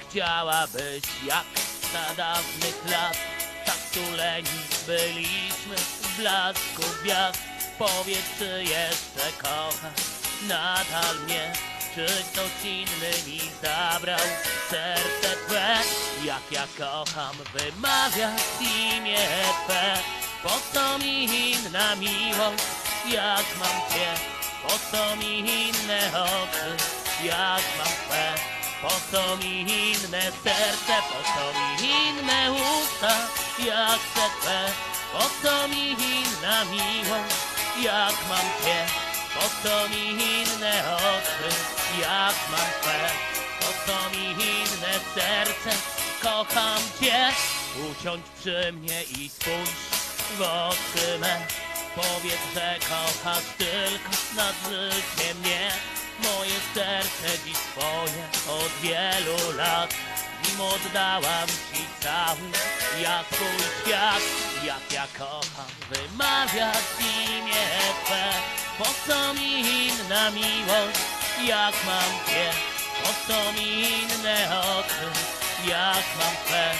chciałabyś jak za dawnych lat. Tak tuleni byliśmy w blasku gwiazd. Powiedz, czy jeszcze kochasz? Nadal mnie. Czy ktoś inny mi zabrał serce Twe? Jak ja kocham wymawiać imię Twe. Po co mi inna miłość, jak mam Cię? Po co mi inne oczy, jak mam Po co mi inne serce, po co mi inne usta, jak chcę Twe Po co mi inna miłość, jak mam Cię Po co mi inne oczy, jak mam Twe Po co mi inne serce, kocham Cię. Usiądź przy mnie i spójrz w oczy me. Powiedz, że kochasz tylko nad życiem serce dziś twoje od wielu lat. Nim oddałam ci cały ja swój świat Jak ja kocham wymawiać imię Twe. Po co mi inna miłość, jak mam Cię? Po co mi inne oczy, jak mam Twe?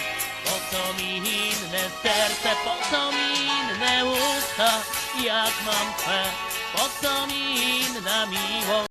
Po co mi inne serce, po co mi inne usta, jak mam Twe? Po co mi inna miłość